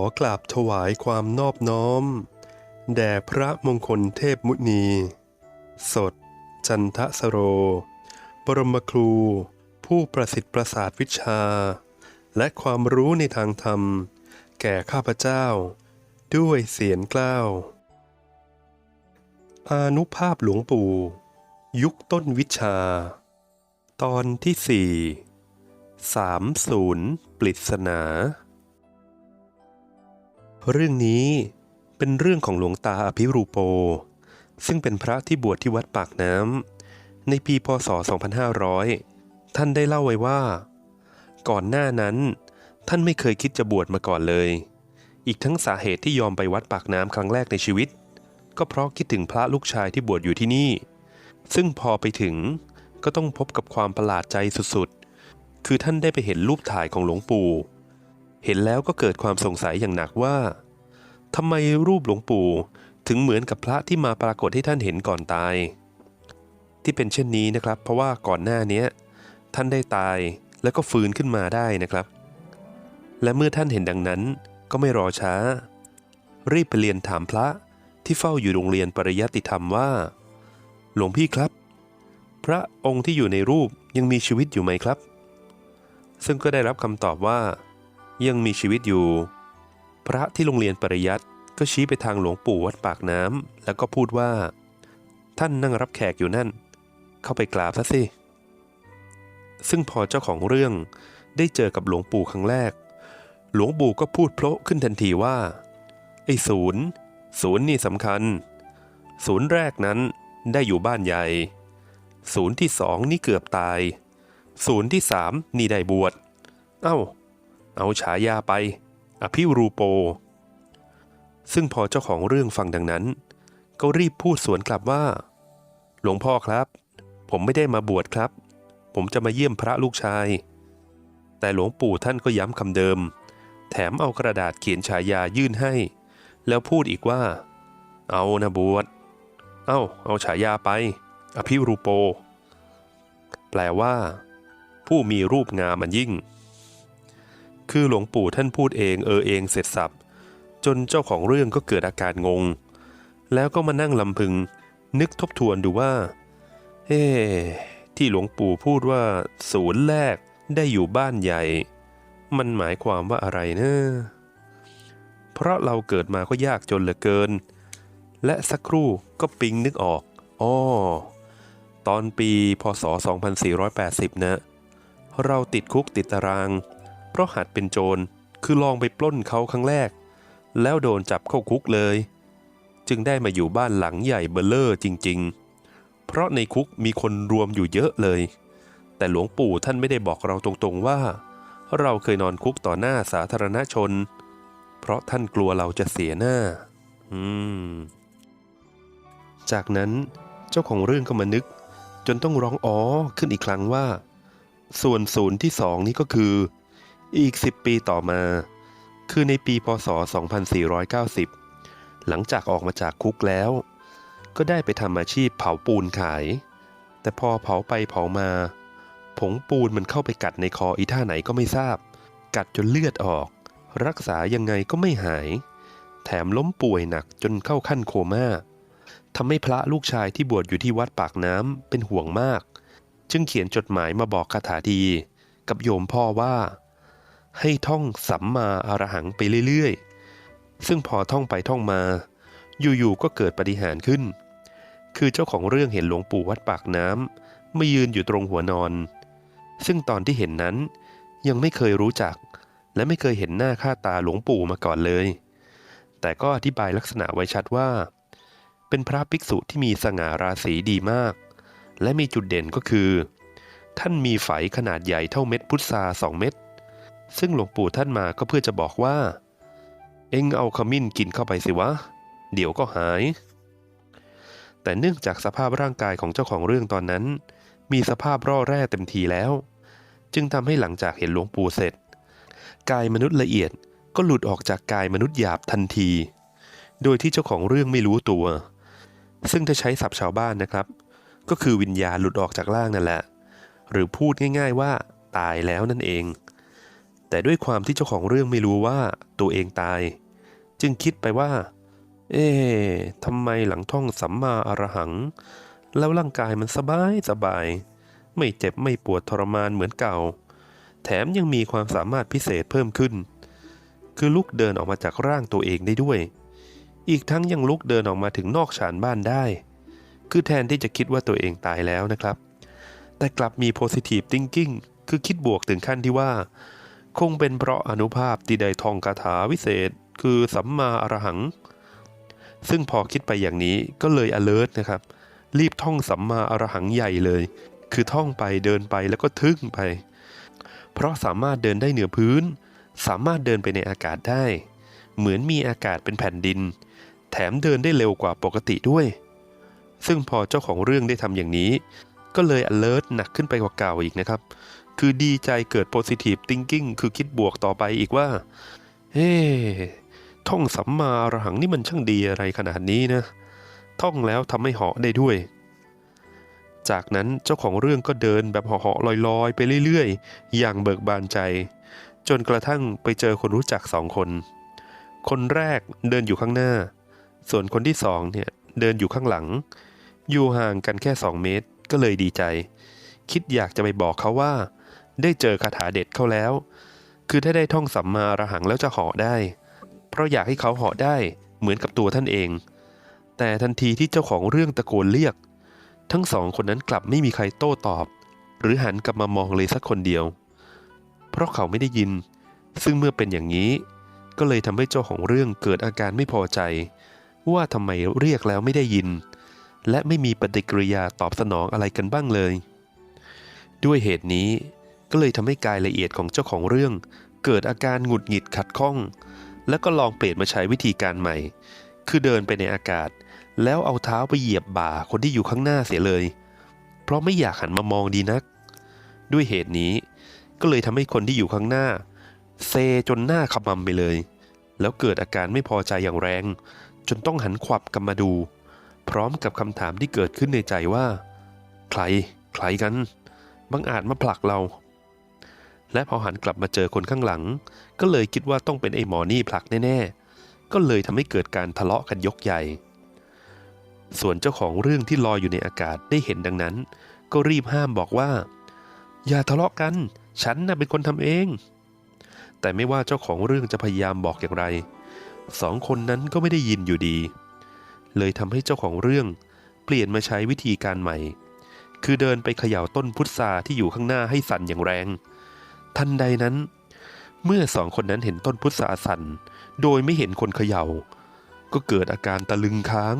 อกราบถวายความนอบน้อม แด่พระมงคลเทพมุนี สด จันทสโร บรมครู ผู้ประสิทธิ์ประสาทวิชา และความรู้ในทางธรรม แก่ข้าพเจ้า ด้วยเสียงกล้าวอานุภาพหลวงปู่ ยุคต้นวิชา ตอนที่สี่สามศูนย์ปริศนา เรื่องนี้เป็นเรื่องของหลวงตาอภิรูโป ซึ่งเป็นพระที่บวชที่วัดปากน้ำในปีพศ 2500 ท่านได้เล่าไว้ว่า ก่อนหน้านั้น ท่านไม่เคยคิดจะบวชมาก่อนเลย อีกทั้งสาเหตุที่ยอมไปวัดปากน้ำครั้งแรกในชีวิต ก็เพราะคิดถึงพระลูกชายที่บวชอยู่ที่นี่ ซึ่งพอไปถึงก็ต้องพบกับความประหลาดใจสุดๆ คือท่านได้ไปเห็นรูปถ่ายของหลวงปู่ เห็นแล้วก็เกิดความสงสัยอย่างหนักว่าทำไมรูปหลวงปู่ถึงเหมือนกับพระที่มาปรากฏให้ท่านเห็นก่อนตาย ที่เป็นเช่นนี้นะครับ เพราะว่าก่อนหน้านี้ท่านได้ตายแล้วก็ฟื้นขึ้นมาได้นะครับ และเมื่อท่านเห็นดังนั้นก็ไม่รอช้า รีบไปเรียนถามพระที่เฝ้าอยู่โรงเรียนปริยัติธรรมว่า หลวงพี่ครับ พระองค์ที่อยู่ในรูปยังมีชีวิตอยู่ไหมครับ ซึ่งก็ได้รับคำตอบว่า ยังมีชีวิตอยู่ พระที่โรงเรียนปริยัติก็ชี้ไปทางหลวงปู่วัดปากน้ำแล้วก็พูดว่า ท่านนั่งรับแขกอยู่นั่น เข้าไปกราบซะสิ ซึ่งพอเจ้าของเรื่องได้เจอกับหลวงปู่ครั้งแรก หลวงปู่ก็พูดโพละขึ้นทันทีว่า ไอ้ศูนย์ ศูนย์นี่สำคัญ ศูนย์แรกนั้นได้อยู่บ้านใหญ่ ศูนย์ที่สองนี่เกือบตาย ศูนย์ที่สามนี่ได้บวช เอ้า เอาฉายาไป อภิรูโป ซึ่งพอเจ้าของเรื่องฟังดังนั้น ก็รีบพูดสวนกลับว่า หลวงพ่อครับ ผมไม่ได้มาบวชครับ ผมจะมาเยี่ยมพระลูกชาย แต่หลวงปู่ท่านก็ย้ำคำเดิม แถมเอากระดาษเขียนฉายายื่นให้ แล้วพูดอีกว่า เอานะบวชเอ้า เอาฉายาไป อภิรูโป แปลว่า ผู้มีรูปงามมันยิ่ง คือหลวงปู่ท่านพูดเองเออเองเสร็จสับจนเจ้าของเรื่องก็เกิดอาการงง แล้วก็มานั่งลำพึง นึกทบทวนดูว่า เอ๊ที่หลวงปู่พูดว่า ศูนย์แรกได้อยู่บ้านใหญ่ มันหมายความว่าอะไรเนะเพราะเราเกิดมาก็ยากจนเหลือเกิน และสักครู่ก็ปิ๊งนึกออกอ้อตอนปีพศ 2480 นะ เราติดคุกติดตาราง เพราะหัดเป็นโจรคือลองไปปล้นเขาครั้งแรก แล้วโดนจับเข้าคุกเลย จึงได้มาอยู่บ้านหลังใหญ่เบลเลอร์จริง ๆ เพราะในคุกมีคนรวมอยู่เยอะเลย แต่หลวงปู่ท่านไม่ได้บอกเราตรงๆว่า เราเคยนอนคุกต่อหน้าสาธารณชน เพราะท่านกลัวเราจะเสียหน้า อืม จากนั้นเจ้าของเรื่องก็มานึก จนต้องร้องอ๋อขึ้นอีกครั้งว่า ส่วนศูนย์ที่สองนี้ก็คือ อีก 10 ปีต่อมา คือในปีพศ 2490 หลังจากออกมาจากคุกแล้ว ก็ได้ไปทำอาชีพเผาปูนขาย แต่พอเผาไปเผามา ผงปูนมันเข้าไปกัดในคออีท่าไหนก็ไม่ทราบ กัดจนเลือดออก รักษายังไงก็ไม่หาย แถมล้มป่วยหนักจนเข้าขั้นโคม่าทำให้พระลูกชายที่บวชอยู่ที่วัดปากน้ำเป็นห่วงมาก จึงเขียนจดหมายมาบอกคาถาดี กับโยมพ่อว่า ให้ท่องสัมมาอรหังไปเรื่อยๆ ซึ่งพอท่องไปท่องมา อยู่ๆ ก็เกิดปฏิหารขึ้น คือเจ้าของเรื่องเห็นหลวงปู่วัดปากน้ำมายืนอยู่ตรงหัวนอน ซึ่งตอนที่เห็นนั้นยังไม่เคยรู้จัก และไม่เคยเห็นหน้าค่าตาหลวงปู่มาก่อนเลย แต่ก็อธิบายลักษณะไว้ชัดว่า เป็นพระภิกษุที่มีสง่าราศีดีมาก และมีจุดเด่นก็คือ ท่านมีไฝขนาดใหญ่เท่าเม็ดพุทราสองเม็ด ซึ่งหลวงปู่ท่านมาก็เพื่อจะบอกว่า เอ็งเอาขมิ้นกินเข้าไปสิวะ เดี๋ยวก็หาย แต่เนื่องจากสภาพร่างกายของเจ้าของเรื่องตอนนั้น มีสภาพร่อแร่เต็มทีแล้ว จึงทำให้หลังจากเห็นหลวงปู่เสร็จ กายมนุษย์ละเอียดก็หลุดออกจากกายมนุษย์หยาบทันที โดยที่เจ้าของเรื่องไม่รู้ตัว ซึ่งถ้าใช้ศัพท์ชาวบ้านนะครับ ก็คือวิญญาณหลุดออกจากร่างนั่นแหละ หรือพูดง่าย ๆว่า ตายแล้วนั่นเอง แต่ด้วยความที่เจ้าของเรื่องไม่รู้ว่าตัวเองตาย จึงคิดไปว่า เอ๊ะทำไมหลังท่องสัมมาอรหัง แล้วร่างกายมันสบายสบาย ไม่เจ็บไม่ปวดทรมานเหมือนเก่า แถมยังมีความสามารถพิเศษเพิ่มขึ้น คือลุกเดินออกมาจากร่างตัวเองได้ด้วย อีกทั้งยังลุกเดินออกมาถึงนอกชานบ้านได้ คือแทนที่จะคิดว่าตัวเองตายแล้วนะครับ แต่กลับมี positive thinking คือคิดบวกถึงขั้นที่ว่า คงเป็นเพราะอนุภาพที่ได้ท่องคาถาวิเศษ คือสัมมาอรหัง ซึ่งพอคิดไปอย่างนี้ก็เลย alert นะครับ รีบท่องสัมมาอรหังใหญ่เลย คือท่องไปเดินไปแล้วก็ทึ่งไป เพราะสามารถเดินได้เหนือพื้น สามารถเดินไปในอากาศได้ เหมือนมีอากาศเป็นแผ่นดิน แถมเดินได้เร็วกว่าปกติด้วย ซึ่งพอเจ้าของเรื่องได้ทำอย่างนี้ ก็เลย alert หนักขึ้นไปกว่าเก่าอีกนะครับ คือดีใจเกิด positive thinking คือคิดบวกต่อไปอีกว่า เฮ้ ท่องสัมมาอรหังนี่มันช่างดีอะไรขนาดนี้นะ ท่องแล้วทำให้เหาะได้ด้วย จากนั้นเจ้าของเรื่องก็เดินแบบเหาะๆลอยๆ ไปเรื่อยๆ อย่างเบิกบานใจ จนกระทั่งไปเจอคนรู้จักสองคน คนแรกเดินอยู่ข้างหน้า ส่วนคนที่สองเนี่ยเดินอยู่ข้างหลัง อยู่ห่างกันแค่สองเมตรก็เลยดีใจคิดอยากจะไปบอกเขาว่า ได้เจอคาถาเด็ดเข้าแล้ว คือถ้าได้ท่องสัมมาอรหังแล้วจะเหาะได้ เพราะอยากให้เขาเหาะได้เหมือนกับตัวท่านเอง แต่ทันทีที่เจ้าของเรื่องตะโกนเรียก ทั้งสองคนนั้นกลับไม่มีใครโต้ตอบ หรือหันกลับมามองเลยสักคนเดียว เพราะเขาไม่ได้ยิน ซึ่งเมื่อเป็นอย่างนี้ ก็เลยทำให้เจ้าของเรื่องเกิดอาการไม่พอใจ ว่าทำไมเรียกแล้วไม่ได้ยิน และไม่มีปฏิกิริยาตอบสนองอะไรกันบ้างเลย ด้วยเหตุนี้ ก็เลยทำให้กายละเอียดของเจ้าของเรื่อง เกิดอาการหงุดหงิดขัดข้อง แล้วก็ลองเปลี่ยนมาใช้วิธีการใหม่ คือเดินไปในอากาศ แล้วเอาเท้าไปเหยียบบ่าคนที่อยู่ข้างหน้าเสียเลย เพราะไม่อยากหันมามองดีนัก ด้วยเหตุนี้ ก็เลยทำให้คนที่อยู่ข้างหน้า เซจนหน้าขมำไปเลย แล้วเกิดอาการไม่พอใจอย่างแรง จนต้องหันขวับกลับมาดู พร้อมกับคำถามที่เกิดขึ้นในใจว่า ใคร ใครกันบังอาจมาผลักเรา และพอหันกลับมาเจอคนข้างหลัง ก็เลยคิดว่าต้องเป็นไอ้หมอนี่ผลักแน่ๆ ก็เลยทำให้เกิดการทะเลาะกันยกใหญ่ ส่วนเจ้าของเรื่องที่ลอยอยู่ในอากาศได้เห็นดังนั้น ก็รีบห้ามบอกว่า อย่าทะเลาะกัน ฉันน่ะเป็นคนทำเอง แต่ไม่ว่าเจ้าของเรื่องจะพยายามบอกอย่างไรสองคนนั้นก็ไม่ได้ยินอยู่ดี เลยทำให้เจ้าของเรื่องเปลี่ยนมาใช้วิธีการใหม่ คือเดินไปเขย่าต้นพุทราที่อยู่ข้างหน้าให้สั่นอย่างแรง ทันใดนั้น เมื่อสองคนนั้นเห็นต้นพุทราสันโดยไม่เห็นคนเขย่า ก็เกิดอาการตะลึงค้าง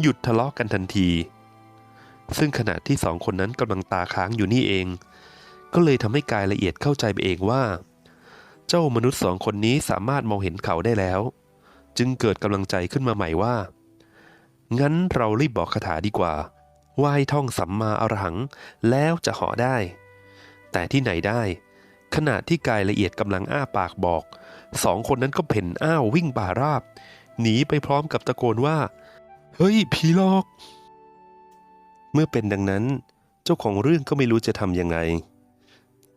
หยุดทะเลาะกันทันที ซึ่งขณะที่สองคนนั้นกำลังตาค้างอยู่นี่เอง ก็เลยทำให้กายละเอียดเข้าใจไปเองว่า เจ้ามนุษย์สองคนนี้สามารถมองเห็นเขาได้แล้ว จึงเกิดกำลังใจขึ้นมาใหม่ว่า งั้นเรารีบบอกคาถาดีกว่าว่าให้ท่องสัมมาอรหังแล้วจะหาะได้ แต่ที่ไหนได้ ขณะที่กายละเอียดกำลังอ้าปากบอก สองคนนั้นก็เพ่นอ้าววิ่งป่าราบ หนีไปพร้อมกับตะโกนว่า เฮ้ย ผีหลอก เมื่อเป็นดังนั้น เจ้าของเรื่องก็ไม่รู้จะทำยังไง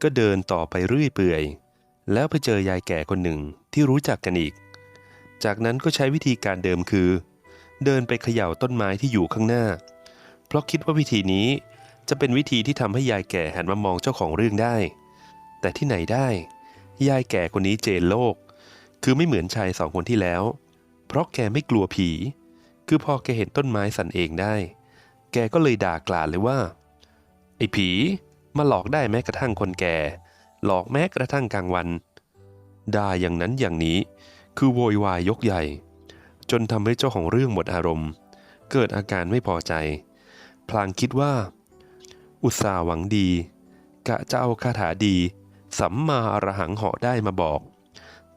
ก็เดินต่อไปเรื่อยเปื่อย แล้วไปเจอยายแก่คนหนึ่งที่รู้จักกันอีก จากนั้นก็ใช้วิธีการเดิมคือ เดินไปเขย่าต้นไม้ที่อยู่ข้างหน้า เพราะคิดว่าวิธีนี้จะเป็นวิธีที่ทำให้ยายแก่หันมามองเจ้าของเรื่องได้ แต่ที่ไหนได้ ยายแก่คนนี้เจนโลก คือไม่เหมือนชายสองคนที่แล้ว เพราะแกไม่กลัวผี คือพอแกเห็นต้นไม้สั่นเองได้ แกก็เลยด่ากลาดเลยว่า ไอ้ผี มาหลอกได้แม้กระทั่งคนแก่ หลอกแม้กระทั่งกลางวัน ด่าอย่างนั้นอย่างนี้ คือโวยวายยกใหญ่ จนทำให้เจ้าของเรื่องหมดอารมณ์ เกิดอาการไม่พอใจ พลางคิดว่า อุตส่าห์หวังดี กะจะเอาคาถาดี สัมมาอรหังเหาะได้มาบอก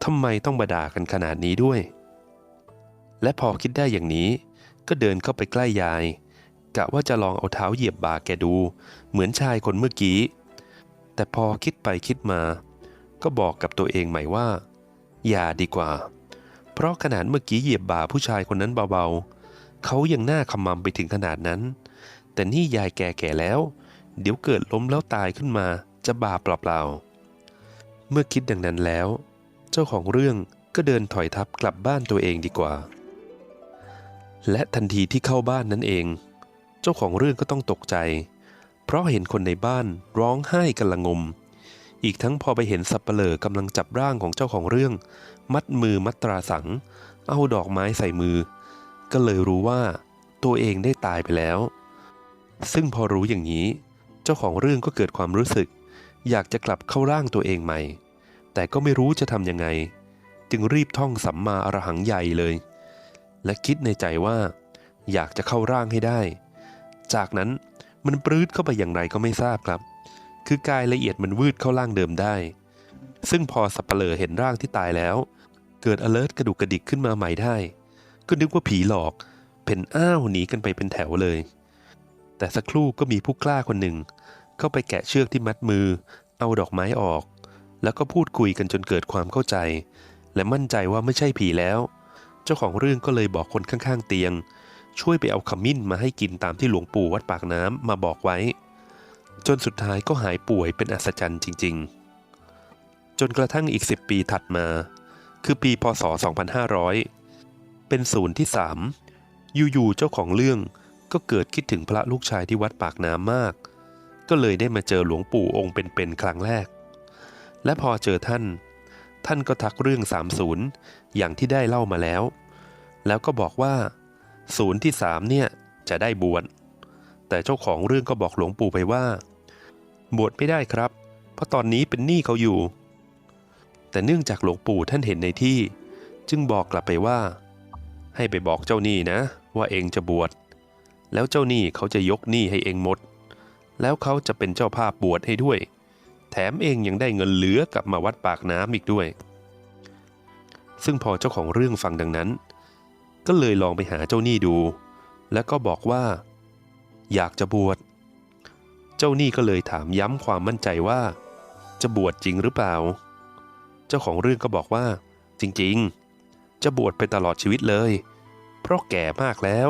ทำไมต้องบาด่ากันขนาดนี้ด้วย และพอคิดได้อย่างนี้ ก็เดินเข้าไปใกล้ยายกะว่าจะลองเอาเท้าเหยียบบ่าแกดู เหมือนชายคนเมื่อกี้ แต่พอคิดไปคิดมา ก็บอกกับตัวเองใหม่ว่า อย่าดีกว่า เพราะขนาดเมื่อกี้เหยียบบ่าผู้ชายคนนั้นเบาๆ เขายังหน้าขมำไปถึงขนาดนั้น แต่นี่ยายแก่ๆแล้ว เดี๋ยวเกิดล้มแล้วตายขึ้นมาจะบาปเปล่าๆ เมื่อคิดดังนั้นแล้ว เจ้าของเรื่องก็เดินถอยทับกลับบ้านตัวเองดีกว่า และทันทีที่เข้าบ้านนั้นเอง เจ้าของเรื่องก็ต้องตกใจ เพราะเห็นคนในบ้านร้องไห้กันละงม อีกทั้งพอไปเห็นสับเปลอกำลังจับร่างของเจ้าของเรื่อง มัดมือมัดตราสัง เอาดอกไม้ใส่มือ ก็เลยรู้ว่า ตัวเองได้ตายไปแล้ว ซึ่งพอรู้อย่างนี้ เจ้าของเรื่องก็เกิดความรู้สึก อยากจะกลับเข้าร่างตัวเองใหม่ แต่ก็ไม่รู้จะทำยังไง จึงรีบท่องสัมมาอรหังใหญ่เลย และคิดในใจว่า อยากจะเข้าร่างให้ได้ จากนั้นมันปรื้ดเข้าไปอย่างไรก็ไม่ทราบครับ คือกายละเอียดมันวืดเข้าร่างเดิมได้ ซึ่งพอสับเปลอเห็นร่างที่ตายแล้ว เกิด alert กระดุกกระดิกขึ้นมาใหม่ได้ ก็นึกว่าผีหลอก เพ่นอ้าวหนีกันไปเป็นแถวเลย แต่สักครู่ก็มีผู้กล้าคนหนึ่ง เข้าไปแกะเชือกที่มัดมือ เอาดอกไม้ออก แล้วก็พูดคุยกันจนเกิดความเข้าใจ และมั่นใจว่าไม่ใช่ผีแล้ว เจ้าของเรื่องก็เลยบอกคนข้างๆเตียง ช่วยไปเอาขมิ้นมาให้กินตามที่หลวงปู่วัดปากน้ำมาบอกไว้ จนสุดท้ายก็หายป่วยเป็นอัศจรรย์จริง ๆ จนกระทั่งอีก 10 ปีถัดมา คือปีพศ 2500 เป็นศูนย์ที่ 3อยู่ๆเจ้าของเรื่องก็เกิดคิดถึงพระลูกชายที่วัดปากน้ำมาก ก็เลยได้มาเจอหลวงปู่องค์เป็นๆครั้งแรก และพอเจอท่าน ท่านก็ทักเรื่อง 30 อย่างที่ได้เล่ามาแล้ว แล้วก็บอกว่าศูนย์ที่สามเนี่ยจะได้บวช แต่เจ้าของเรื่องก็บอกหลวงปู่ไปว่า บวชไม่ได้ครับ เพราะตอนนี้เป็นหนี้เขาอยู่ แต่เนื่องจากหลวงปู่ท่านเห็นในที่ จึงบอกกลับไปว่า ให้ไปบอกเจ้าหนี้นะ ว่าเองจะบวช แล้วเจ้าหนี้เขาจะยกหนี้ให้เองหมด แล้วเขาจะเป็นเจ้าภาพบวชให้ด้วย แถมเองยังได้เงินเหลือกลับมาวัดปากน้ำอีกด้วย ซึ่งพอเจ้าของเรื่องฟังดังนั้น ก็เลยลองไปหาเจ้าหนี้ดู แล้วก็บอกว่า อยากจะบวช เจ้าหนี้ก็เลยถามย้ำความมั่นใจว่า จะบวชจริงหรือเปล่า เจ้าของเรื่องก็บอกว่า จริงๆ จะบวชไปตลอดชีวิตเลย เพราะแก่มากแล้ว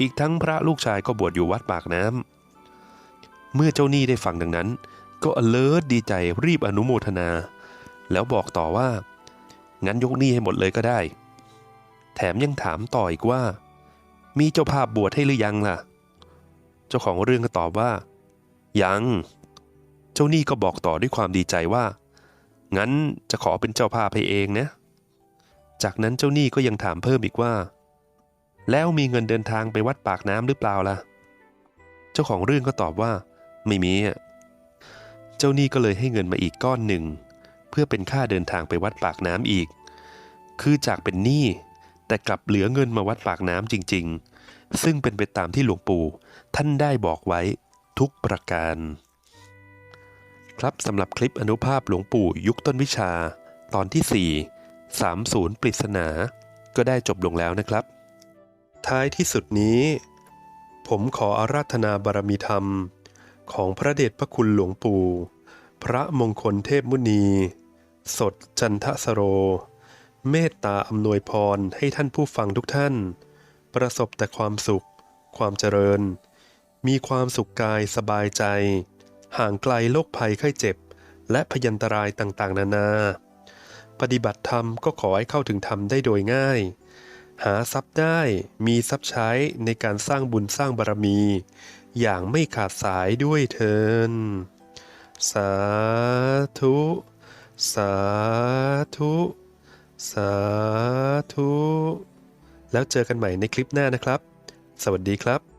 อีกทั้งพระลูกชายก็บวชอยู่วัดปากน้ำ เมื่อเจ้าหนี้ได้ฟังดังนั้น ก็เลิศดีใจรีบอนุโมทนา แล้วบอกต่อว่า งั้นยกหนี้ให้หมดเลยก็ได้ แถมยังถามต่ออีกว่า มีเจ้าภาพบวชให้หรือยังล่ะ เจ้าของเรื่องก็ตอบว่า ยัง เจ้าหนี้ก็บอกต่อด้วยความดีใจว่า งั้นจะขอเป็นเจ้าภาพให้เองนะ จากนั้นเจ้าหนี้ก็ยังถามเพิ่มอีกว่า แล้วมีเงินเดินทางไปวัดปากน้ำหรือเปล่าล่ะ เจ้าของเรื่องก็ตอบว่า ไม่มีอะเจ้าหนี้ก็เลยให้เงินมาอีกก้อนหนึ่ง เพื่อเป็นค่าเดินทางไปวัดปากน้ำอีก คือจากเป็นหนี้แต่กลับเหลือเงินมาวัดปากน้ำจริง ๆ ซึ่งเป็นไปตามที่หลวงปู่ท่านได้บอกไว้ทุกประการ ครับสำหรับคลิปอนุภาพหลวงปู่ยุคต้นวิชา ตอนที่ 4 30 ปริศนา ก็ได้จบลงแล้วนะครับ ท้ายที่สุดนี้ ผมขออาราธนาบารมีธรรม ของพระเดชพระคุณหลวงปู่ พระมงคลเทพมุนี สดจันทสโร เมตตาอำนวยพรให้ท่านผู้ฟังทุกท่าน ประสบแต่ความสุข ความเจริญ มีความสุขกายสบายใจ ห่างไกลโรคภัยไข้เจ็บ และพยันตรายต่างๆ นานา ปฏิบัติธรรมก็ขอให้เข้าถึงธรรมได้โดยง่ายหาทรัพย์ได้มีทรัพย์ใช้ในการสร้างบุญสร้างบารมี อย่างไม่ขาดสายด้วยเทิน สาธุ สาธุ สาธุ แล้วเจอกันใหม่ในคลิปหน้านะครับ สวัสดีครับ